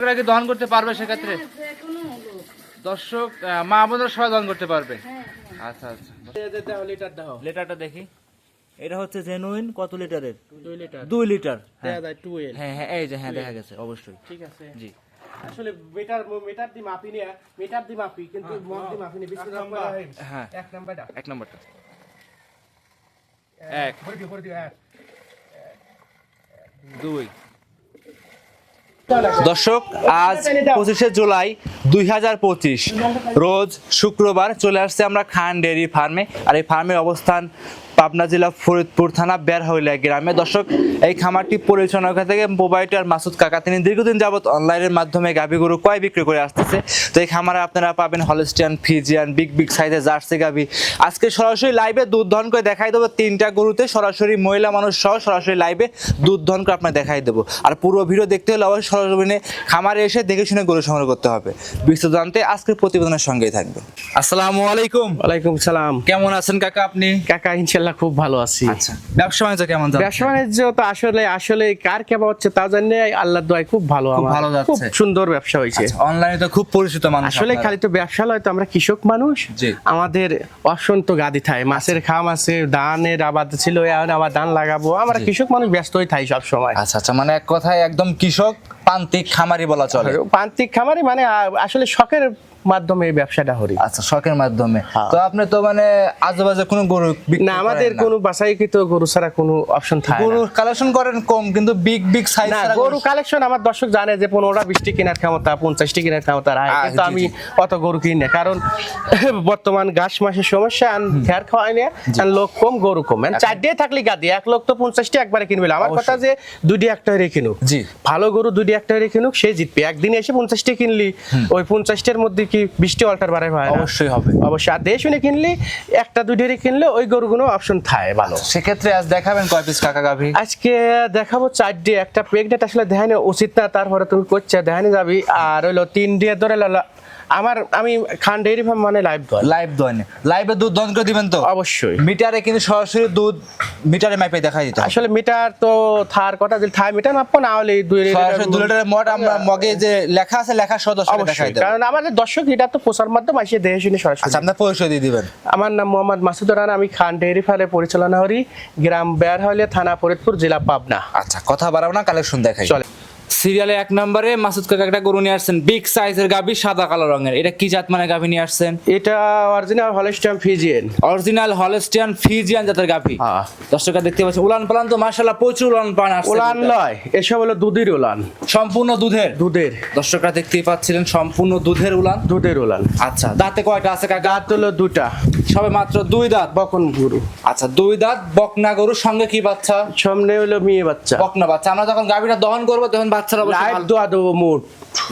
কি দহন করতে পারবে সেক্ষেত্রে? যে কোনো লোক দর্শক মা বোনের সবাই দহন করতে পারবে? হ্যাঁ হ্যাঁ। আচ্ছা আচ্ছা। লিটার দাও। লেটারটা দেখি। এটা হচ্ছে জেনুইন কত লিটারের? দুই লিটার। হ্যাঁ। হ্যাঁ হ্যাঁ এই যে হ্যাঁ দেখা গেছে অবশ্যই। ঠিক আছে। জি। আসলে মিটার মিটার দি মাপি নিয়ে মিটার দি মাপি কিন্তু মগ দি মাপি নিয়ে বেশি নাম্বার। হ্যাঁ এক নাম্বারটা। এক নম্বরটা। এক। ভরে দিও ভরে দিও এক। দুই। দর্শক, আজ পঁচিশে জুলাই দুই হাজার পঁচিশ। রোজ শুক্রবার চলে আসছে আমরা খান ডেয়ারি ফার্মে। আর এই ফার্মের অবস্থান পাবনা জেলা ফরিদপুর থানা বেরহইলা গ্রামে। দর্শক এই খামারটি পরিচালনা থেকে প্রোভাইডার মাসুদ কাকা তিনি দীর্ঘদিন যাবত অনলাইনের মাধ্যমে গাভী গরু কয় বিক্রি করে আসতেছে। তো এই খামারে আপনারা পাবেন হলস্টিয়ান ফিজিয়ান বিগ বিগ সাইজের জার্সি গাভী। আজকে সরাসরি লাইভে দুধ দহন করে দেখাই দেবো তিনটা গরুতে। সরাসরি মহিলা মানুষ সহ সরাসরি লাইভে দুধ দহন করে আপনার দেখাই দেবো। আর পুরো ভিডিও দেখতে হলে অবশ্যই সরজমিনে খামারে এসে দেখে শুনে গরু সংগ্রহ করতে হবে। বিস্তারিত জানতে আজকের প্রতিবেদনের সঙ্গেই থাকবে আসসালামু আলাইকুম। ওয়ালাইকুম সালাম। কেমন আছেন কাকা আপনি? কাকা ইনশাল্লাহ খুব ভালো আছি। আচ্ছা ব্যবসা বাণিজ্য কেমন? ব্যবসা বাণিজ্য তো আসলে আসলে কার কেমন হচ্ছে তা জানি আল্লাহ দোয়ায় খুব ভালো আমার। ভালো যাচ্ছে। খুব সুন্দর ব্যবসা হয়েছে। আচ্ছা, অনলাইনে তো খুব পরিচিত মানুষ আসলে খালি তো ব্যবসা নয় তো আমরা কৃষক মানুষ। আমাদের অসন্ত গাদি থাই। মাছের খাম আছে ধানের আবাদ ছিল এখন আবার ধান লাগাবো। আমরা কৃষক মানুষ ব্যস্তই থাই সব সময় আচ্ছা আচ্ছা মানে এক কথায় একদম কৃষক প্রান্তিক খামারি বলা চলে। প্রান্তিক খামারি মানে আসলে শখের মাধ্যমে এই ব্যবসাটা করি। আচ্ছা শখের মাধ্যমে। হ্যাঁ। তো আপনি তো মানে আজেবাজে কোনো গরু না আমাদের। কোনো বাসাইকৃত গরু ছাড়া কোনো অপশন থাকে গরু কালেকশন করেন কম কিন্তু বিগ বিগ সাইজ না গরু কালেকশন আমার দর্শক জানে যে পনেরোটা বিশটি কেনার ক্ষমতা পঞ্চাশটি কেনার ক্ষমতা রায়। কিন্তু আমি অত গরু কিনি না। কারণ বর্তমান ঘাস মাসের সমস্যা আর ফেয়ার খাওয়াই না আর লোক কম গরু কম। মানে চারটে থাকলে গাদি এক লোক তো পঞ্চাশটি একবারে কিনবে না। আমার কথা যে দুটি একটা রেখে কিনুক। জি। ভালো গরু দুটি একটা রেখে কিনুক সে জিতবে। একদিন এসে পঞ্চাশটি কিনলি ওই পঞ্চাশটির মধ্যে কি বিশটি অল্টার বাড়াই হয় অবশ্যই হবে। অবশ্যই। আর দেশ শুনে কিনলে একটা দুইটারে কিনলে ওই গরুগুলো অপশন থাকে ভালো। সেক্ষেত্রে আজ দেখাবেন কয় পিস কাকা গাভি? আজকে দেখাবো চার ডে একটা প্রেগনেন্ট আসলে দেখানো উচিত না তারপরে তুমি করছে ধ্যানে যাবি আর হলো তিন ডে ধরে লালা আমার আমি খান ডেইরি ফার্ম মানে লাইভ দল লাইভ দোয়ানে। লাইভে দুধ দন করে দিবেন তো? অবশ্যই। মিটারে কিন্তু সরাসরি দুধ মিটারে মাইপে দেখা দিতে আসলে মিটার তো থার কথা দিল থাই মিটার মাপবো না হলে দুই সরাসরি দু লিটারের মড আমরা মগে যে লেখা আছে লেখা সহ দশ টাকা দেখাই অবশ্যই। কারণ আমাদের দর্শক এটা তো প্রচার মাধ্যম আসে দেখে শুনে সরাসরি। আচ্ছা আপনার পরিচয় দিয়ে দিবেন। আমার নাম মোহাম্মদ মাসুদ রানা আমি খান ডেইরি ফার্মে পরিচালনা করি গ্রাম বেরহলে থানা ফরিদপুর জেলা পাবনা। আচ্ছা কথা বাড়াবো না কালেকশন দেখাই। চলে। সিরিয়ালে এক নম্বরে মাসুদ কাকা একটা গরু নিয়ে আসছেন। বিগ সাইজের গাভি সাদা কালো রঙের। এটা কি জাত মানে গাভি নিয়ে আসছেন? এটা original Holstein Friesian original Holstein Friesian জাতের গাভি। হ্যাঁ। দর্শকরা দেখতে পাচ্ছেন উলান পালান তো মাশাআল্লাহ প্রচুর উলান পালান আসছে। উলান। লয় এসব হলো দুধের উলান। সম্পূর্ণ দুধের? দুধের। দর্শকরা দেখতেই পাচ্ছিলেন সম্পূর্ণ দুধের উলান। দুধের উলান। আচ্ছা দাঁতে কয়টা আছে কাকা? দাঁত হলো দুটা। সবে মাত্র দুই দাঁত। বকন গরু। আচ্ছা দুই দাঁত বকনা গরুর সঙ্গে কি বাচ্চা? সামনে হলো মেয়ে বাচ্চা। বকনা বাচ্চা। আমরা যখন গাভিটা দহন করব তখন বাচ্চারা লাইভ দোয়া দেবো মুড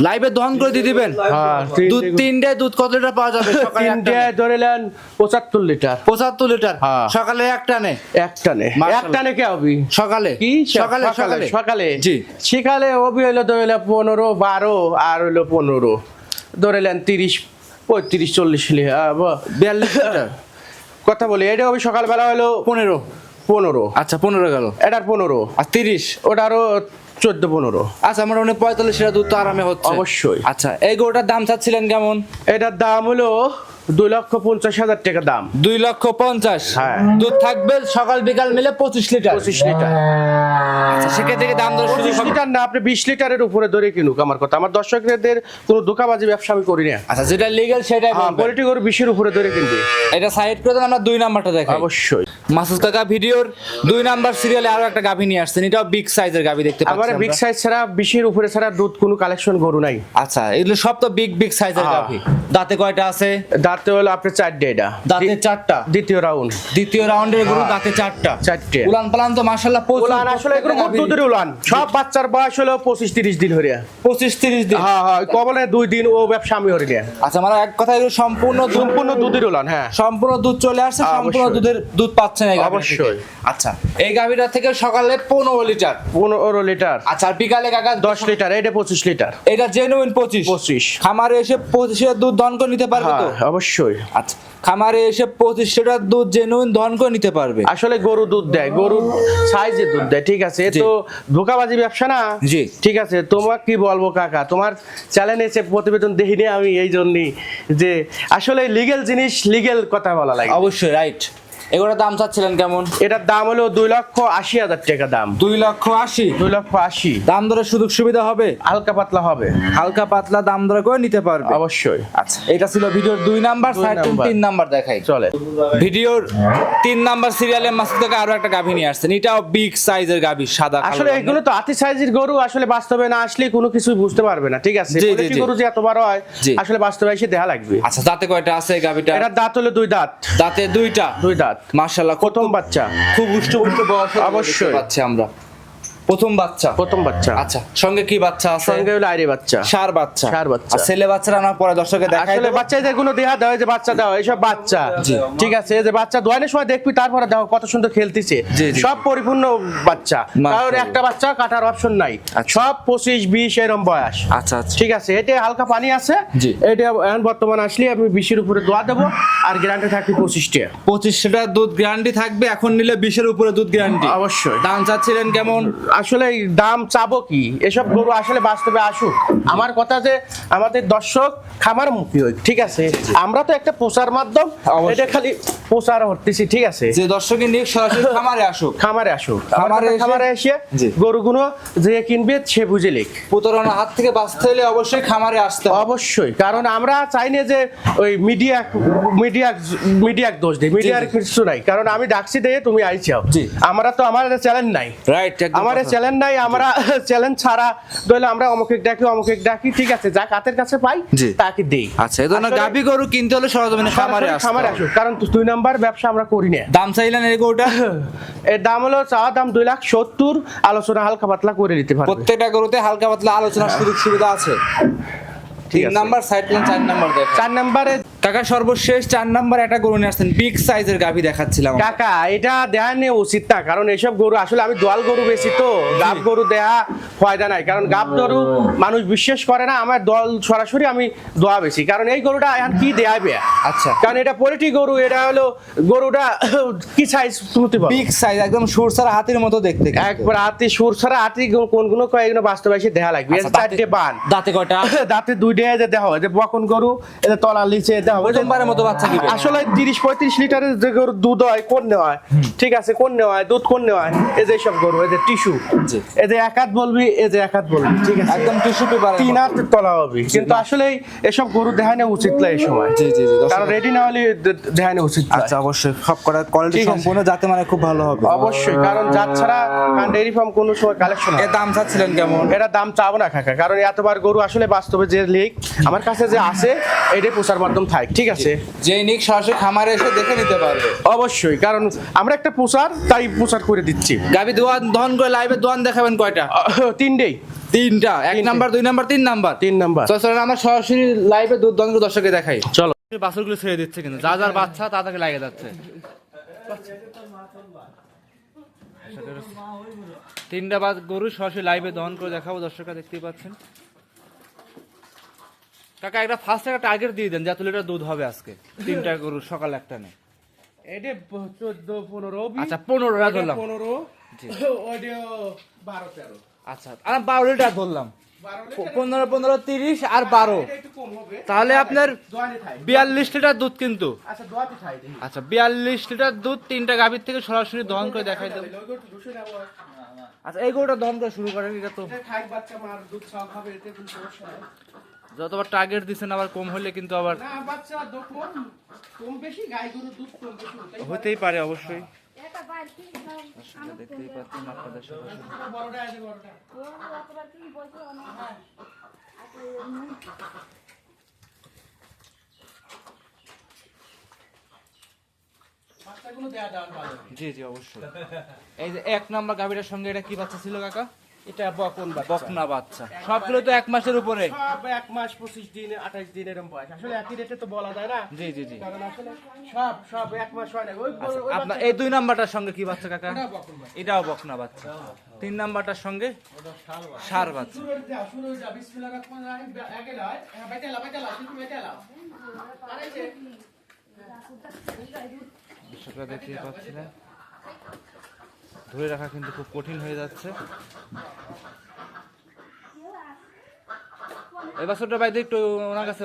লাইভে দহন করে দিয়ে দিবেন? হ্যাঁ, দুধ তিনটে দুধ কত লিটার পাওয়া যাবে? তিনটে ধরে নেন পঁচাত্তর লিটার। পঁচাত্তর লিটার? হ্যাঁ। সকালে এক টানে? এক টানে। এক টানে কে হবি? সকালে? কি সকালে সকালে সকালে? জি। সকালে হবি হইল ধরে পনেরো বারো আর হইল পনেরো। ধরে নেন তিরিশ পঁয়ত্রিশ চল্লিশ বিয়াল্লিশ কথা বলি এটা হবে সকালবেলা হলো পনেরো। পনেরো। আচ্ছা পনেরো গেল। এটার পনেরো। আর তিরিশ? ওটারও চোদ্দ পনেরো। আচ্ছা আমার মনে পঁয়তাল্লিশ লিটার দুধ তো আরামে হচ্ছে। অবশ্যই। আচ্ছা এই গোটার দাম চাচ্ছিলেন কেমন? এটার দাম হলো দুই লক্ষ পঞ্চাশ হাজার টাকা দাম। দুই লক্ষ পঞ্চাশ? হ্যাঁ। দুধ থাকবে সকাল বিকাল মিলে পঁচিশ লিটার। পঁচিশ লিটার। আচ্ছা সেক্ষেত্রে দাম পঁচিশ লিটার না আপনি বিশ লিটারের উপরে ধরে কিনুক আমার কথা। আমার দর্শকদের কোনো দোকাবাজি ব্যবসা আমি করি না। আচ্ছা যেটা লিগেল সেটাই। কোয়ালিটি করে বিশের উপরে ধরে কিনবে। এটা সাইড করে আমরা দুই নাম্বারটা দেখাই। অবশ্যই। মাসুদ কাকা ভিডিওর দুই নাম্বার সিরিয়ালে আরও একটা গাভী নিয়ে আসছেন। এটাও বিগ সাইজের গাভী দেখতে আমার বিগ সাইজ ছাড়া বিশের উপরে ছাড়া দুধ কোনো কালেকশন গরু নাই। আচ্ছা এগুলো সব তো বিগ বিগ সাইজের হ্যাঁ। গাভী। দাঁতে কয়টা আছে? দাঁতে হলো আপনার চারটে এটা। দাঁতে চারটা। দ্বিতীয় রাউন্ড দ্বিতীয় রাউন্ডের গরু দাঁতে চারটা। চারটে। উলান পালান তো মাশাআল্লাহ উলান আসলে এগুলো মোট দুধের উলান? সব বাচ্চার বয়স হলো পঁচিশ তিরিশ দিন হরে পঁচিশ তিরিশ দিন। হ্যাঁ হ্যাঁ কবলে দুই দিন ও ব্যবসা আমি হরি না আচ্ছা আমার এক কথা এগুলো সম্পূর্ণ দুধ- সম্পূর্ণ দুধের উলান হ্যাঁ। সম্পূর্ণ দুধ চলে আসছে সম্পূর্ণ দুধের দুধ গাভীটা থেকে। অবশ্যই। আচ্ছা এই গাভীটা থেকে সকালে পনেরো লিটার। পনেরো লিটার। আচ্ছা আর বিকালে কাকা দশ লিটার এটা পঁচিশ লিটার। এটা জেনুইন পঁচিশ। পঁচিশ। খামারে এসে পঁচিশের দুধ দন করে নিতে পারবে তো? হ্যাঁ অবশ্যই। অবশ্যই। আচ্ছা। খামারে এসে পঁচিশ লিটার দুধ যে নুন ধন করে নিতে পারবে। আসলে গরু দুধ দেয় গরুর সাইজে দুধ দেয় ঠিক আছে? এ তো ধোকাবাজি ব্যবসা না? জি। ঠিক আছে তোমার কি বলব কাকা? তোমার চ্যানেল এসে প্রতিবেদন দেখিনি আমি এই জন্যই যে আসলে লিগেল জিনিস লিগেল কথা বলা লাগে। অবশ্যই রাইট এগুলোর দাম চাচ্ছিলেন কেমন? এটার দাম হলো দুই লক্ষ আশি হাজার টাকা দাম। দুই লক্ষ আশি? দুই লক্ষ আশি। দাম দরের সুযোগ সুবিধা হবে? হালকা পাতলা হবে। হালকা পাতলা দাম দরে করে নিতে পারবে। অবশ্যই। আচ্ছা এটা ছিল ভিডিওর দুই নাম্বার সাইড তিন নাম্বার। দেখাই। চলে। ভিডিওর তিন নাম্বার সিরিয়ালের মাছ থেকে আরও একটা গাভী নিয়ে আসছেন। এটাও বিগ সাইজের গাভী সাদা আসলে এগুলো তো আতি সাইজের গরু আসলে বাস্তবে না আসলে কোনো কিছু বুঝতে পারবে না ঠিক আছে। গরু যে এত বড় হয় আসলে বাস্তবে এসে দেখা লাগবে। আচ্ছা দাঁতে কয়টা আছে গাভীটা এটার দাঁত হলো দুই দাঁত। দাঁতে দুইটা? দুই দাঁত। মাশাআল্লাহ প্রথম বাচ্চা খুব উষ্ট উষ্ট বয়স অবশ্যই। পাচ্ছি আমরা প্রথম বাচ্চা। প্রথম বাচ্চা। আচ্ছা সঙ্গে কি বাচ্চা আছে? সঙ্গে হলো আইরে বাচ্চা। সার বাচ্চা। সার বাচ্চা। আর ছেলে বাচ্চারা আমরা পরে দর্শকে দেখাই আসলে। বাচ্চাদেরগুলো দেহা দেওয়া যে বাচ্চা দেওয়া এইসব বাচ্চা। ঠিক আছে এই যে বাচ্চা দোয়ানের সময় দেখবি তারপরে দেখো কত সুন্দর খেলতেছে। সব পরিপূর্ণ বাচ্চা। কারণ একটা বাচ্চা কাটার অপশন নাই। আচ্ছা। সব পঁচিশ বিশ এরম বয়স। আচ্ছা আচ্ছা। ঠিক আছে এটা হালকা পানি আছে। এটা এখন বর্তমান আসলে আমি বিশের উপরে দোয়া দেবো আর গ্যারান্টি থাকবে পঁচিশটা। পঁচিশ লিটার দুধ গ্যারান্টি থাকবে এখন নিলে বিশের উপরে দুধ গ্যারান্টি অবশ্যই। দাম চাচ্ছিলেন কেমন? আসলে দাম চাবো কি? এসব গরু আসলে বাস্তবে আসুক। আমার কথা যে আমাদের দর্শক খামার মুখী হোক ঠিক আছে? আমরা তো একটা প্রচার মাধ্যম এটা খালি প্রচার হতেছি ঠিক আছে? যে দর্শকে নিয়ে সরাসরি খামারে আসুক। খামারে আসুক। খামারে খামারে এসে- গরুগুলো যে কিনবে সে বুঝে লিখ প্রতারণার হাত থেকে বাঁচতে হলে অবশ্যই খামারে আসতে অবশ্যই কারণ আমরা চাই না যে ওই মিডিয়া মিডিয়া মিডিয়ার দোষ দিই মিডিয়ার কিছু নাই। কারণ আমি ডাকছি দিয়ে তুমি আইছাও। আমরা তো আমার চ্যালেঞ্জ নাই। রাইট আমার চ্যালেঞ্জ নাই আমরা চ্যালেঞ্জ ছাড়া দইলে আমরা অমুকে ডাকি অমুকে ডাকি ঠিক আছে যা কাতের কাছে পাই। তাকে দেই। আচ্ছা এই আসলে- গাভী গরু কিনতে হলে সরজমিনে খামারে আসতে খামারে। আসুক কারণ দুই নাম্বার ব্যবসা আমরা করি না। দাম চাইলেন এই গরুটা? এর দাম হলো চাওয়া দাম দুই লাখ সত্তর আলোচনা হালকা পাতলা করে দিতে পারবে। প্রত্যেকটা গরুতে হালকা পাতলা আলোচনার সুযোগ সুবিধা আছে। ঠিক তিন। নাম্বার সাইড প্ল্যান চার নাম্বার চার নাম্বারে কাকা সর্বশেষ চার নাম্বার একটা গরু নিয়ে আসছেন। বিগ সাইজের গাভী দেখাচ্ছিলাম। কাকা এটা দেয়া নেই উচিত না কারণ এইসব গরু আসলে আমি দোয়াল গরু বেশি তো। গাব গরু দেয়া ফায়দা নাই কারণ গাব গরু মানুষ বিশ্বাস করে না আমার দল সরাসরি আমি দোয়া বেশি। কারণ এই গরুটা এখন কি দেয়াবে? আচ্ছা। কারণ এটা পোল্ট্রি গরু এটা হলো গরুটা কি সাইজ তুমি বলো? বিগ সাইজ একদম সুরসারা হাতির মতো দেখতে একবার হাতি সুর ছাড়া হাতি কোনগুলো কয় এগুলো বাস্তবে এসে দেখা লাগবে। আচ্ছা, দাঁতে- চারটে বান। দাঁতে কয়টা? দাঁতে দুইটা যে দেখা হয় যে বকন গরু এটা তলা লিচে প্রথমবারের মতো বাচ্চা দিবে। আসলে তিরিশ পঁয়ত্রিশ লিটারের যে গরুর দুধ হয় কোন নেওয়া হয়? ঠিক আছে কোন নেওয়া হয়? দুধ কোন নেওয়া হয়? এই যে সব গরু এই যে টিস্যু। এই যে এক হাত বলবি এই যে এক হাত বলবি ঠিক আছে? একদম টিস্যু পেপার তিন হাত তলা হবে। কিন্তু আসলে এসব গরু দেখানো উচিত না এই সময়। জি জি জি কারণ রেডি না হলে দেখানো উচিত আচ্ছা অবশ্যই। সব কটা কোয়ালিটি সম্পূর্ণ যাতে মানে খুব ভালো হবে। অবশ্যই কারণ যার ছাড়া কারণ ডেয়ারি ফার্ম কোনো সময় কালেকশন এর দাম চাচ্ছিলেন কেমন? এটা দাম চাবো না কাকা। কারণ এতবার গরু আসলে বাস্তবে যে লিক আমার কাছে যে আছে এটাই প্রচার মাধ্যম থাক ঠিক আছে? যে নিক সরাসরি খামারে এসে দেখে নিতে পারবে। অবশ্যই কারণ আমরা একটা প্রচার তাই প্রচার করে দিচ্ছি। গাবি দোয়ান ধন করে লাইভে দোয়ান দেখাবেন কয়টা? তিনটেই। তিনটা। এক নাম্বার দুই নাম্বার তিন নাম্বার? তিন নাম্বার। তো চলেন আমরা সরাসরি লাইভে দুধ দহন করে দর্শকে দেখাই। চলো। বাছুরগুলো ছেড়ে দিচ্ছে কিন্তু। যা যার বাচ্চা তাদেরকে লাগিয়ে যাচ্ছে। তিনটা বাদ গরু সরাসরি লাইভে দহন করে দেখাবো দর্শকরা দেখতেই পাচ্ছেন। কাকা একটা ফার্স্ট একটা টার্গেট দিয়ে দেন যত লিটার দুধ হবে আজকে। তিনটা গরু সকাল একটা নেই। এটা চোদ্দ পনেরো আচ্ছা পনেরো ধরলাম। পনেরো বারো তেরো। আচ্ছা আর বারো লিটার ধরলাম। বারো পনেরো পনেরো তিরিশ আর বারো। কম হবে। তাহলে আপনার বিয়াল্লিশ লিটার দুধ কিন্তু। আচ্ছা আচ্ছা বিয়াল্লিশ লিটার দুধ তিনটা গাভীর থেকে সরাসরি দহন করে দেখাই দেবো। আচ্ছা এই গরুটা দহন করে শুরু করেন এটা তো যতবার টার্গেট দিচ্ছেন আবার কম হলে কিন্তু আবার না বাচ্চা দুধ কম কম বেশি গাই গরুর দুধ কম বেশি হতেই পারে অবশ্যই। আমার দেখতেই পাচ্ছেন আপনাদের জি জি অবশ্যই। এই যে এক নাম্বার গাভীটার সঙ্গে এটা কি বাচ্চা ছিল কাকা? এটা বকন বাচ্চা। বকনা বাচ্চা। সবগুলো তো এক মাসের উপরে। সব এক মাস পঁচিশ দিন আঠাশ দিন এরকম বয়স। আসলে একই রেটে তো বলা যায় না? জি জি জি। কারণ আসলে সব সব এক মাস হয় না। ওই আচ্ছা, আপনার এই দুই নাম্বারটার সঙ্গে কি বাচ্চা কাকা? ওটা বকন বাচ্চা। এটাও বকনা বাচ্চা। তিন নাম্বারটার সঙ্গে সার বাচ্চা। শুরু যাও, শুরু যাও, বিসমিল্লাহির রহমানির রহিম, বে- আগে লয়, বাইতে লাও, বাইতে লাও, শুধু বাইতে লাও। আর এই যে, দর্শকরা দেখতে পাচ্ছিলেন। ধরে রাখা কিন্তু খুব কঠিন হয়ে যাচ্ছে। এই বাছরটা একটু ওনার কাছে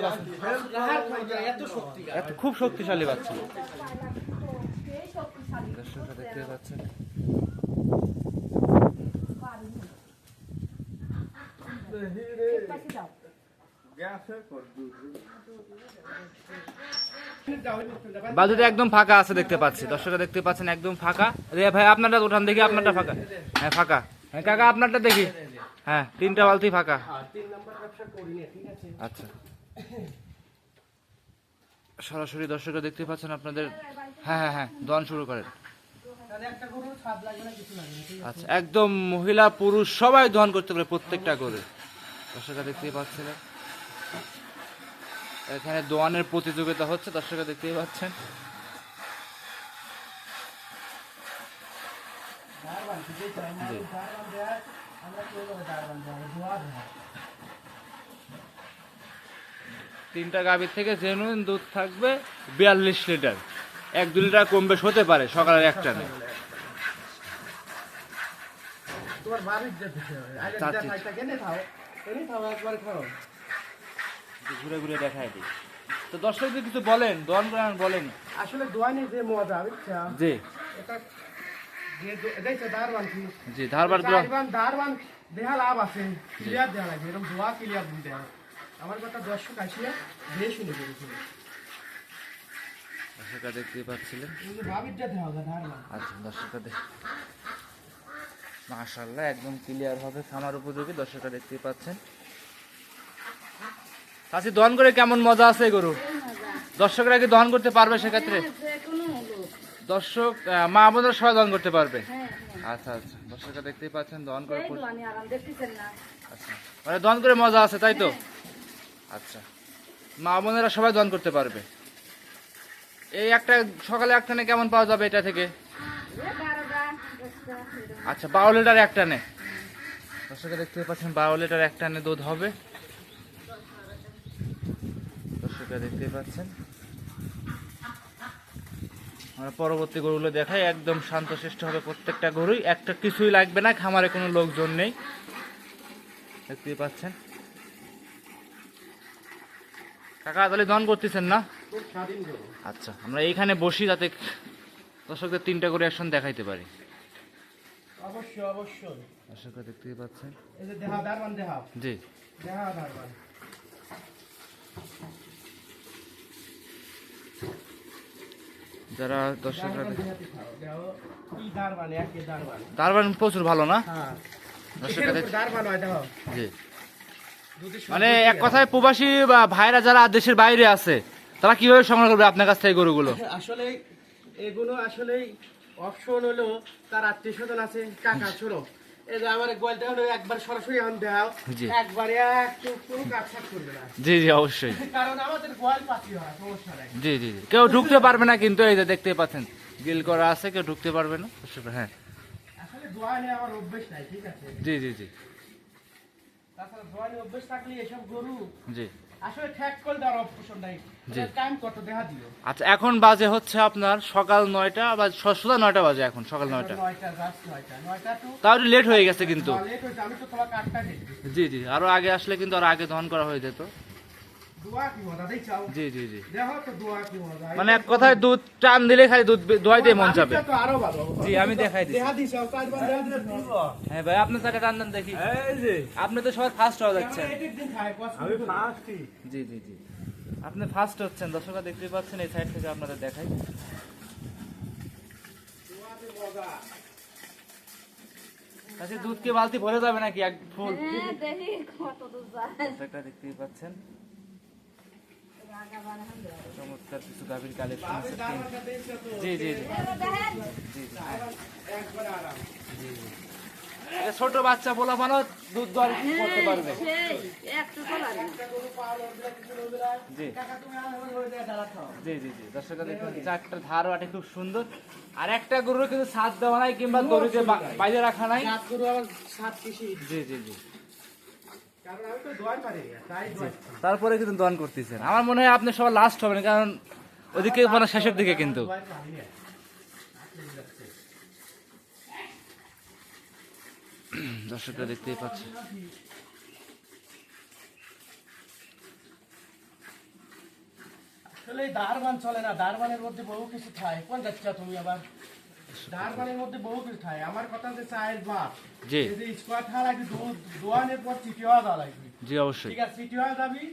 খুব শক্তিশালী বাচ্চা পাশে একদম ফাঁকা আছে দেখতে পাচ্ছি। দর্শকরা দেখতে পাচ্ছেন একদম ফাঁকা। রে ভাই, আপনারটা উঠান দেখি, আপনারটা ফাঁকা। হ্যাঁ ফাঁকা। হ্যাঁ কাকা, আপনারটা দেখি। হ্যাঁ তিনটা বালতি ফাঁকা তিন নাম্বার ব্যবসা করি না, ঠিক আছে? আচ্ছা সরাসরি দর্শকরা দেখতে পাচ্ছেন আপনাদের হ্যাঁ হ্যাঁ হ্যাঁ দন শুরু করেন? আচ্ছা একদম মহিলা পুরুষ সবাই দহন করতে পারে প্রত্যেকটা করে দর্শকরা দেখতেই পাচ্ছিলেন এখানে দোয়ানের প্রতিযোগিতা হচ্ছে দর্শকরা দেখতেই পাচ্ছেন জি। তিনটা গাভীর থেকে জেনুইন দুধ থাকবে বিয়াল্লিশ লিটার। এক দু লিটার কম বেশ হতে পারে সকালের একটা যে। দেখাই, খাও। ঘুরে ঘুরে দেখায় দিই। তো দর্শকদের কিছু বলেন করেন বলেন। আসলে দোয়ানি যে মজা জি। এটা জি ধারবার দারবান দেহা লাভ আছে। ক্লিয়ার দেওয়া লাগে এরকম দোয়া ক্লিয়ার দিতে হবে। আমার কথা দর্শক আসিয়া দিয়ে শুনে করেছিল দর্শকরা দেখতেই পাচ্ছিলেন। আচ্ছা দর্শকরা দেখ। মাশাল্লাহ একদম ক্লিয়ার হবে খামার উপযোগী দর্শকরা দেখতেই পাচ্ছেন। চাষি দহন করে কেমন মজা আছে গরু? দর্শকরা কি দহন করতে পারবে সেক্ষেত্রে? যে কোনো লোক দর্শক মা বোনরা সবাই দহন করতে পারবে। হ্যাঁ হ্যাঁ। আচ্ছা আচ্ছা। দর্শকরা দেখতেই পাচ্ছেন দহন করে আচ্ছা। মানে দহন করে মজা আছে তাই তো? আচ্ছা। মা বোনেরা সবাই দহন করতে পারবে। এই একটা সকালে একটা নে কেমন পাওয়া যাবে এটা থেকে। আচ্ছা বারো লিটার একটা নে দর্শকে দেখতে পাচ্ছেন বারো লিটার একটা নে দুধ হবে। দর্শকরা দেখতে পাচ্ছেন। আমরা পরবর্তী গরুগুলো দেখাই। একদম শান্তশিষ্ট হবে প্রত্যেকটা গরুই। একটা কিছুই লাগবে না খামারে কোনো লোকজন নেই। দেখতেই পাচ্ছেন। কাকা তাহলে দন করতেছেন না? আচ্ছা আমরা এইখানে বসি যাতে দর্শকদের তিনটা করে একসঙ্গে দেখাইতে পারি। অবশ্যই অবশ্যই। দর্শকরা দেখতেই পাচ্ছেন। জি দেহা দারবান যারা দর্শকরা দারবান প্রচুর ভালো না? জি। মানে এক কথায় প্রবাসী বা ভাইরা যারা দেশের বাইরে আছে তারা কীভাবে সংগ্রহ করবে আপনার কাছ থেকে গরুগুলো? আসলে এগুলো আসলে অপশন হলো তার আত্মীয় স্বজন আছে টাকা ছোট। জি। জি জি অবশ্যই। জি জি। কেউ ঢুকতে পারবে না কিন্তু এই যে দেখতেই পাচ্ছেন গিল করা আছে কেউ ঢুকতে পারবে না। হ্যাঁ। জি জি জি। তাছাড়া অভ্যেস থাকলে এসব গরু জি। আচ্ছা এখন বাজে হচ্ছে আপনার সকাল নয়টা বা সোজা নয়টা বাজে এখন সকাল নয়টা। তাও লেট হয়ে গেছে কিন্তু। জি জি আরও আগে আসলে কিন্তু আরও আগে ধন করা হয়ে যেত দোয়া কি মজা দেখছাও জি জি জি। দেখো তো দোয়া কি মজা মানে এক কথায় দুধ টান দিলে খালি দুধ দোয়াইতে মন যাবে তো জি আমি দেখাই হ্যাঁ ভাই আপনার চাকা টান দেন দেখি। আপনি তো সবাই ফার্স্ট হওয়া যাচ্ছেন জি জি জি। আপনি ফার্স্ট হচ্ছেন দর্শকরা দেখতে পাচ্ছেন এই সাইড থেকে আপনাদের দেখাই। আচ্ছা দুধ বালতি ভরে যাবে নাকি? এক ফুল। হ্যাঁ দেখতেই পাচ্ছেন। চমৎকার কিছু গাভীর কালেকশন আছে। জি জি জি। জি জি। হ্যাঁ, একবার আরাম জি জি ছোট বাচ্চা বলা মানে দুধ দর করতে পারবে। জি। জি জি জি। দর্শকরা দেখুন চারটা ধার বাটে খুব সুন্দর। আর একটা গরুর কিন্তু ছাদ দেওয়া নাই কিংবা গরুকে বাইরে রাখা নাই। গরু জি জি জি। তারপরে কিন্তু দন করতেছেন। আমার মনে হয় আপনি সবার লাস্ট হবেন কারণ ওদিকে মানে শেষের দিকে কিন্তু। দর্শকরা দেখতেই পাচ্ছে আসলে দারবান চলে না দারবানের মধ্যে বহু কিছু থাকে। কোন যাচ্ছ তুমি আবার? দারবানের মধ্যে বহু কিছু থাকে। আমার কথা চায়ের বাপ জি। এই যে স্কোয়াড থাকা লাগবে দোয়ানের পর চিঠি হওয়া দেওয়া লাগবে। জি অবশ্যই। ঠিক আছে চিঠি হওয়া যাবি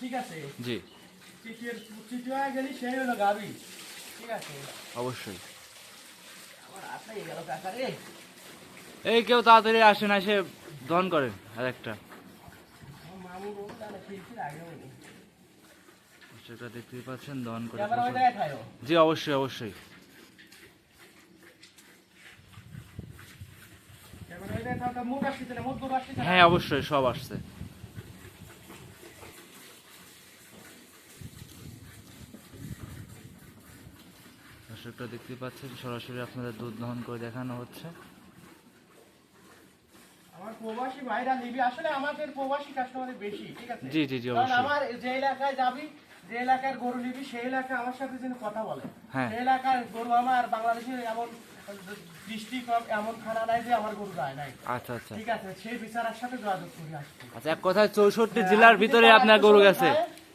ঠিক আছে। জি। চিঠির চিঠি হয়ে গেলি সেই হলো গাবি। ঠিক আছে। অবশ্যই। আমার আপনাই গেল কাকা রে এই কেউ তাড়াতাড়ি আসে না সে দন করেন আর একটা দেখতেই পাচ্ছেন দন করে জি অবশ্যই অবশ্যই এবার ওই জায়গায় খাওয়া মুখ আসছে না মুখ গরু আসছে না হ্যাঁ অবশ্যই সব আসছে। দর্শকরা দেখতে পাচ্ছেন সরাসরি আপনাদের দুধ দহন করে দেখানো হচ্ছে। আমার প্রবাসী ভাইরা নিবি আসলে আমাদের প্রবাসী কাস্টমারের বেশি ঠিক আছে? জি, জি, জি, অবশ্যই। আমার যে এলাকায় যাবি যে এলাকার গরু নিবি সেই এলাকা আমার সাথে যেন কথা বলে। হ্যাঁ। সেই এলাকার গরু আমার বাংলাদেশের এমন ডিস্ট্রিক্ট এমন খানা নাই যে আমার গরু যায় নাই। আচ্ছা আচ্ছা। ঠিক আছে সেই বিচারের সাথে যোগাযোগ করে আসছি। আচ্ছা এক কথায় চৌষট্টি জেলার ভিতরে আপনার গরু গেছে।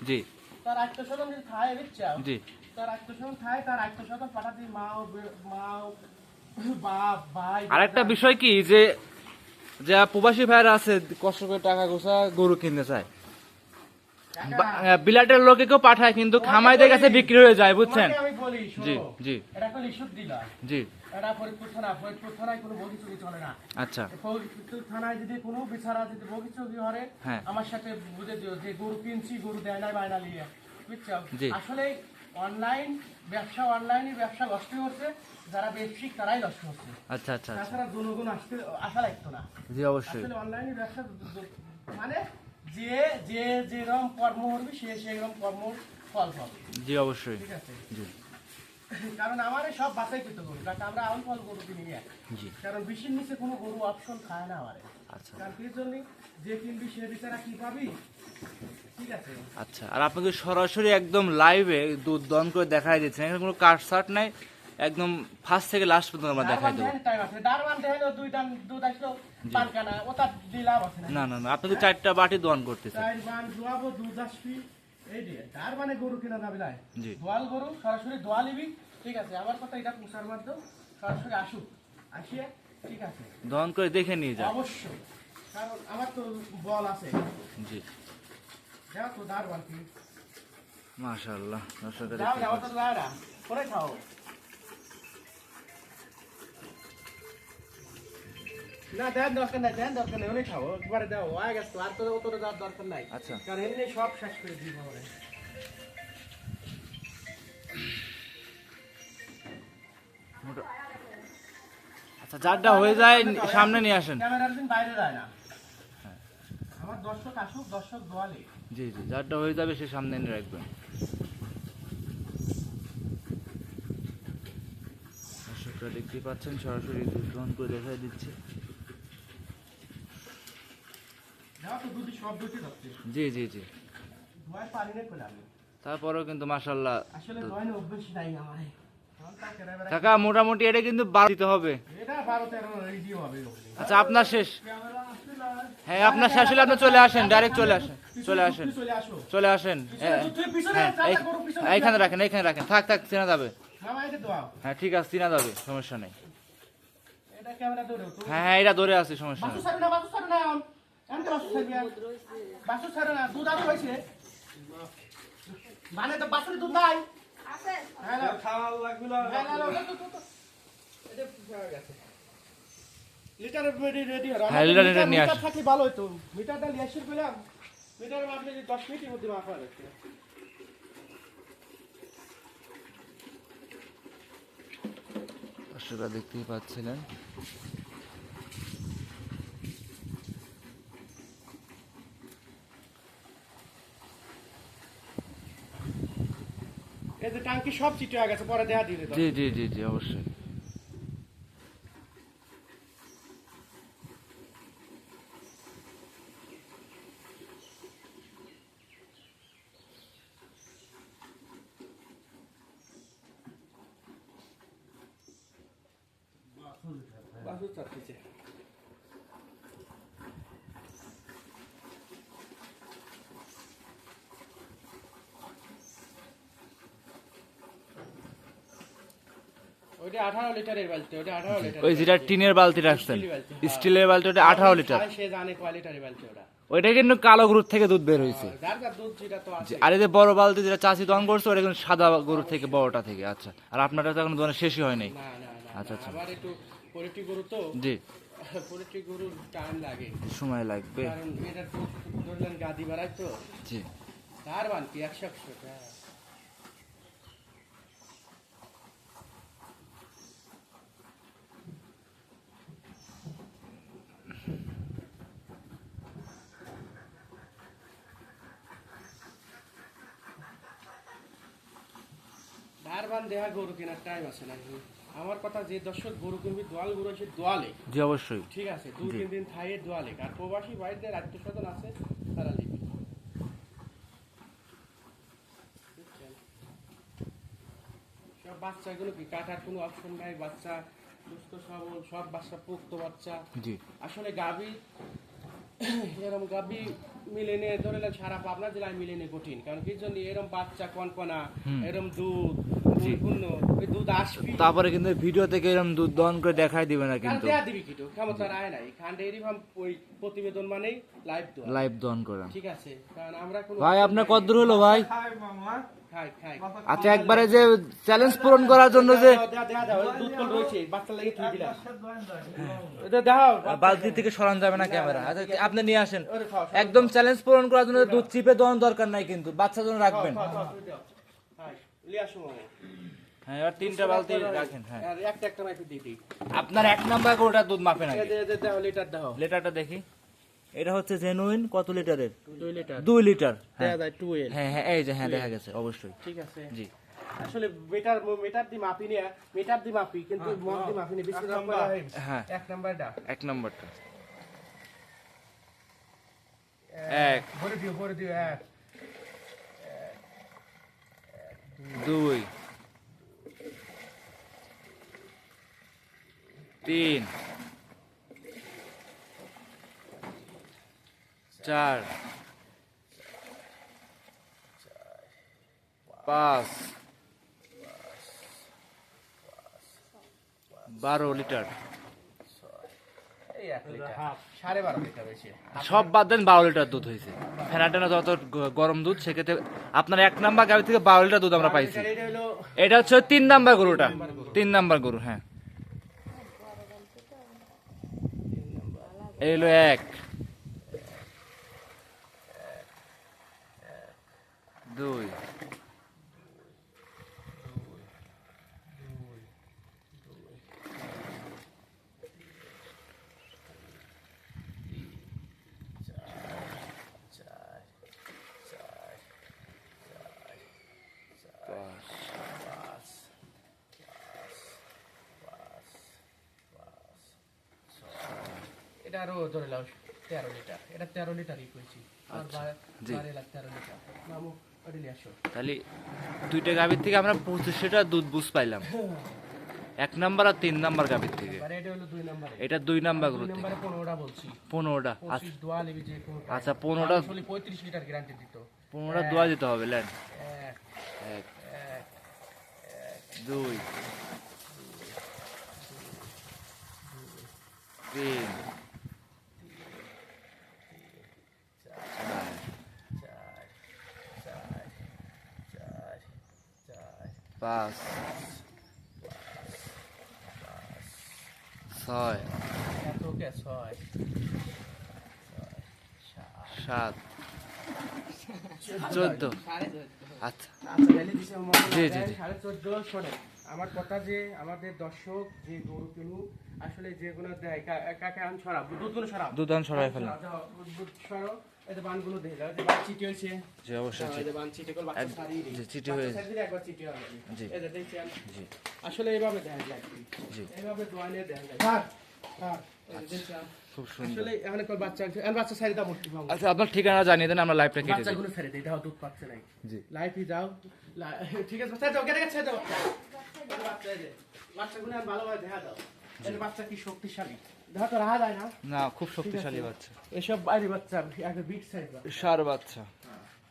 জি। তার আত্মস্বজন যদি খায় বুঝছ জি। তার আত্মস্বজন তার আত্মস্বজন পাঠাতে বে- মাও বাপ ভাই আর একটা বিষয় কি যে যে প্রবাসী ভাইরা আছে কষ্ট করে টাকা গোছা গরু কিনতে চায়। বিলাটের লোকে কেউ পাঠায় কিন্তু খামাইদের কাছে বিক্রি হয়ে যায় বুঝছেন? জি জি। এটা কোনো ইস্যুর দিলা জি। এটা ফরিদপুর থানা ফরিদপুর থানায় কোনো বগিচুরি চলে না। আচ্ছা। ফরিদপুর থানায় যদি কোনো বিচারা যদি বগিচুরি হরে হ্যাঁ। আমার সাথে বুঝে দিও যে গরু কিনছি গরু দেয় নাই বায়না লিয়ে বুঝছ আসলে অনলাইন ব্যবসা অনলাইনে ব্যবসা নষ্ট যারা ব্যবসায়িক তারাই নষ্ট হচ্ছে। আচ্ছা আচ্ছা তাছাড়া জনগণ আসতে আশা লাগতো না। জি অবশ্যই। আসলে অনলাইনে ব্যবসা মানে যে যে যেরকম কর্ম করবি সে সেরকম কর্ম ফল পাবে। জি অবশ্যই। ঠিক আছে? জি। কারণ আমার সব বাসাই করতে গরু কারণ আমরা আউল ফল গরু কিনি জি। কারণ বিশের নিচে কোনো গরু অপশন খায় না আমারে। আচ্ছা। কারণ কি জন্য? যে কিনবি সে বিচারা কি পাবি? ঠিক আছে? আচ্ছা আর আপনাকে সরাসরি একদম লাইভে দুধ দন করে দেখাই দিচ্ছেন এখানে কোনো কাট সাট নাই। একদম ফার্স্ট থেকে লাস্ট পর্যন্ত আমরা দেখাই দেবো। না। না না আপনাকে চারটা বাটি দন করতেছে। গরু কিনা যাবে না। দোয়াল গরু সরাসরি দোয়া নিবি। ঠিক আছে আমার কথা এটা মাধ্যম সরাসরি আসুক। আসিয়ে ঠিক আছে। করে দেখে নিয়ে অবশ্যই। কারণ আমার তো বল আছে। জি। যাও তো মাশাআল্লাহ তো। করে খাও। না দেন দরকার নাই দেন দরকার নেই অনেক খাও একবারে দাও হয়ে গেছে আর তো অতটা দেওয়ার দরকার নাই। আচ্ছা। কারণ এমনি সব শেষ করে দিব আমরা। আচ্ছা যারটা হয়ে যায় সামনে নিয়ে আসেন। ক্যামেরার দিন বাইরে যায় না। আমার দর্শক আসুক দর্শক দোয়ালে। জি জি যারটা হয়ে যাবে সে সামনে এনে রাখবেন দর্শকরা দেখতেই পাচ্ছেন সরাসরি দুধ গ্রহণ করে দেখাই দিচ্ছে যাও তো দুটি সব দুটি যাচ্ছে জি জি জি। তারপরেও কিন্তু বেড়া- কাকা মোটামুটি এটা কিন্তু দিতে হবে। আচ্ছা আপনার শেষ। হ্যাঁ আপনার শেষ হলে আপনি চলে আসেন ডাইরেক্ট চলে আসেন চলে আসেন চলে আসেন। হ্যাঁ হ্যাঁ এই- এইখানে রাখেন এইখানে রাখেন। থাক থাক চেনা যাবে। হ্যাঁ ঠিক আছে চেনা যাবে সমস্যা নেই। হ্যাঁ হ্যাঁ এটা ধরে আছে সমস্যা নেই। বাসু বাসু না দুধ আরও হয়েছে মানে তো বাসুর দুধ নাই। আছে। হ্যাঁ না। না, না, ওটা তো- তো- তো- এটা গেছে। লিটারের রেডি রেডি হ্যাঁ, লিটার- মিটার- লিটার নিয়ে মিটার আসো। ভালো হতো মিটারটা নিয়ে আসি পেলাম মিটার মাপলে যে দশ মিনিটের মধ্যে মাপা যাচ্ছে। দর্শকরা দেখতেই পাচ্ছিলেন। এই যে টাঙ্কি সব চিটে হয়ে গেছে পরে দেখা দিলে জি জি জি জি অবশ্যই। বাসুর চাচ্ছিছে লিটারের বালতি ওটা লিটার ওই যেটা টিনের বালতি রাখছেন। স্টিলের বালতি, হ্যাঁ। স্টিলের বালতি ওটা লিটার। সে জানে কয় লিটারের বালতি ওটা। ওইটা কিন্তু কালো গরুর থেকে দুধ বের হয়েছে তো আর এই যে বড় বালতি যেটা চাষি দহন করছে ওটা কিন্তু সাদা গরুর থেকে বড়টা থেকে আচ্ছা। আর আপনারটা তো এখন দোকানে শেষই হয় নাই। আচ্ছা, আচ্ছা। একটু পোল্ট্রি গরু তো। জি। পোল্ট্রি গরুর টাইম লাগে। সময় লাগবে। কারণ এটা তো ধরলেন গাদি বাড়ায় তো। জি। তার বানতি একশো একশো গরু কেনার টাইম আছে নাকি? আমার কথা যে দর্শক গরু কিনবি দোয়াল গরু দোয়ালে। জি অবশ্যই। ঠিক আছে দুই তিন দিন থাইয়ে দোয়ালে। আর প্রবাসী আছে তারা লিখবে বাচ্চাগুলো কি? কাটার কোনো অপশন নাই বাচ্চা সুস্থ সবল সব বাচ্চা পুক্ত বাচ্চা। জি। আসলে গাবি এরম গাবি মিলেনে ধরে সারা পাবনা জেলায় মিলেনে কঠিন। কারণ কি জন্য? এরম বাচ্চা কনকনা এরম দুধ জি। দুধ আসবি। তারপরে কিন্তু ভিডিও থেকে এরকম দুধ দহন করে দেখাই দিবে না কিন্তু। প্রতিবেদন মানেই লাইভ দেওয়া লাইভ দহন করা। ঠিক আছে। কারণ আমরা ভাই আপনার কত দূর হলো ভাই? খাই খাই আচ্ছা একবারে যে চ্যালেঞ্জ পূরণ করার জন্য যে দাও বালতি থেকে সরান যাবে না ক্যামেরা। আচ্ছা আপনি নিয়ে আসেন। একদম চ্যালেঞ্জ পূরণ করার জন্য দুধ চিপে দহন দরকার নাই কিন্তু। বাচ্চা জন্য রাখবেন। হ্যাঁ এবার তিনটা বালতি রাখেন হ্যাঁ। আর একটা একটা মাইপে দিয়ে দিই। আপনার এক নাম্বার গরুটা দুধ মাপে না দাও লিটার দাও। লিটারটা দেখি। এটা হচ্ছে জেনুইন কত লিটারের দুই লিটার হ্যাঁ। হ্যাঁ হ্যাঁ এই যে হ্যাঁ দেখা গেছে অবশ্যই। ঠিক আছে। জি। আসলে মিটার মিটার দি মাপি নিয়ে মিটার দি মাপি কিন্তু মগ দি মাপি নি বেশি দাম হ্যাঁ। এক নাম্বারটা। এক নম্বরটা। এক। ভরে দিও ভরে দিও এক। দুই তিন। চার। পাঁচ। বারো লিটার। সব বাদ দেন বারো লিটার দুধ হয়েছে। ফেনা টেনা যত গরম দুধ, সেক্ষেত্রে আপনার এক নাম্বার গাড়ি থেকে বারো লিটার দুধ আমরা পাইছি। এটা হচ্ছে তিন নাম্বার গরুটা। তিন নাম্বার গরু হ্যাঁ। এই এক দুই পাঁচ এটা আরও ধরে লাও তেরো লিটার। এটা তেরো লিটারই কইছি। আর জি। বারে লাখ তেরো লিটার। নামো ওটা নিয়ে আসো। তাহলে দুইটা গাভীর থেকে আমরা পঁচিশশো লিটার দুধ বুঝ পাইলাম। এক নাম্বার আর তিন নাম্বার গাভীর থেকে। আর এটা হলো দুই নাম্বারে। এটা দুই নাম্বার দুই গরু থেকে পনেরোটা বলছি। পনেরোটা আচ্ছা। পঁচিশ আচ্ছা পনেরোটা পঁয়ত্রিশ লিটার গ্যারান্টি দিত। পনেরোটা দোয়া দিতে হবে লেন। এক এক দুই তিন পাঁচ ছয় সাত চোদ্দ। আচ্ছা। আচ্ছা তাহলে দিছে আমার। জি, জি, সাড়ে চোদ্দ শোনেন আমার কথা যে আমাদের দর্শক যে গরু কিনু আসলে যেগুলো দেয় কাকে আন সরাব দুধ সরাই ফেলেন যাও, বানগুলো যে বান চিটি জি অবশ্যই হ্যাঁ, এই যে বান চিটি করে বাচ্চা সারিয়ে দিই। চিটি বাচ্চা হয়েছে। একবার চিটি হবে। জি। এই যে দেখছেন? জি আসলে এইভাবে দেখা যায় জি এইভাবে দোয়ালে দেখা যায়। স্যার, স্যার, এই যে দেখছেন? খুব সুন্দর আসলে এখানে কই বাচ্চা আছে। বাচ্চা সারি দাও মুক্তি পাবো। আচ্ছা আপনার ঠিকানা জানিয়ে দেন আমরা লাইভটা কেটে দিই বাচ্চাগুলো ছেড়ে দিই, দেখো দুধ পাচ্ছে। জি লা- ঠিক আছে দাও কেটে গেছে দাও বাচ্চা যে। বাচ্চাগুলো ভালোভাবে দেখা দাও এই বাচ্চা কি শক্তিশালী যায় না? না খুব শক্তিশালী বাচ্চা। এসব বাইরে বাচ্চা একটা বিগ সাইজ সার বাচ্চা।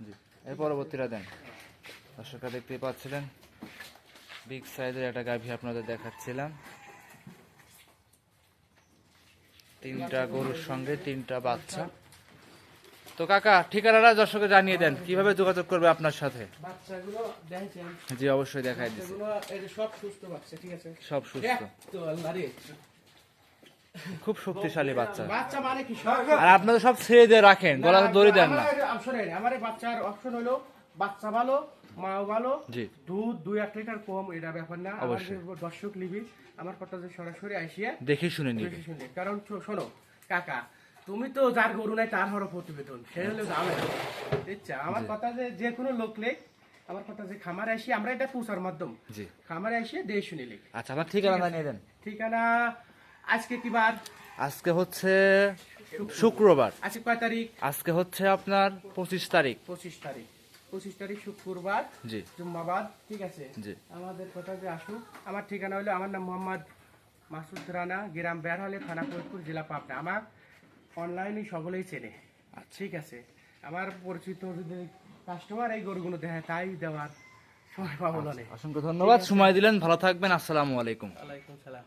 জি এর পরবর্তীটা দেন। দর্শকরা দেখতেই পাচ্ছিলেন বিগ সাইজের একটা গাভী আপনাদের দেখাচ্ছিলাম। তিনটা গরুর সঙ্গে তিনটা বাচ্চা। তো কাকা ঠিকানাটা দর্শকে জানিয়ে দেন কীভাবে যোগাযোগ করবে আপনার সাথে? বাচ্চাগুলো জি অবশ্যই দেখাই দিচ্ছি সব সুস্থ বাচ্চা ঠিক আছে? সব সুস্থ। খুব শক্তিশালী বাচ্চা। বাচ্চা মানে কি আর আপনাদের সব ছেড়ে দিয়ে রাখেন গলা দড়ি দেন না। শোনেন, আমার বাচ্চার অপশন হলো বাচ্চা ভালো মাও ভালো জি। দুধ দুই এক লিটার কম এটা ব্যাপার না। অবশ্যই। দর্শক লিবি আমার কথা যে সরাসরি আসিয়া দেখে শুনে নিবে। কারণ শোনো কাকা তুমি তো যার গরু নাই তার হরো প্রতিবেদন। সে হলে যাবে ইচ্ছা আমার কথা যে যে কোনো লোক লেখ আমার কথা যে খামারে আসি আমরা এটা পৌঁছার মাধ্যম। জি। খামারে দিয়ে শুনে লেখ আচ্ছা আমার ঠিকানা জানিয়ে দেন। ঠিকানা আজকে কি বার? আজকে হচ্ছে শুক্রবার। আজকে কয় তারিখ? আজকে হচ্ছে আপনার পঁচিশ তারিখ। পঁচিশ তারিখ। পঁচিশ তারিখ শুক্রবার। জি। জুম্মাবাদ ঠিক আছে? জি। আমাদের কথা যে আসুক আমার ঠিকানা হলো আমার নাম মোহাম্মদ মাসুদ রানা গ্রাম বেরহালে থানা ফরিদপুর জেলা পাবনা। আমার অনলাইনে সকলেই চেনে ঠিক আছে? আমার পরিচিত কাস্টমার এই গরুগুলো দেখায় তাই দেওয়ার সময় পাবো না। অসংখ্য ধন্যবাদ। সময় দিলেন ভালো থাকবেন। আসসালামু আলাইকুম। আলাইকুম সালাম।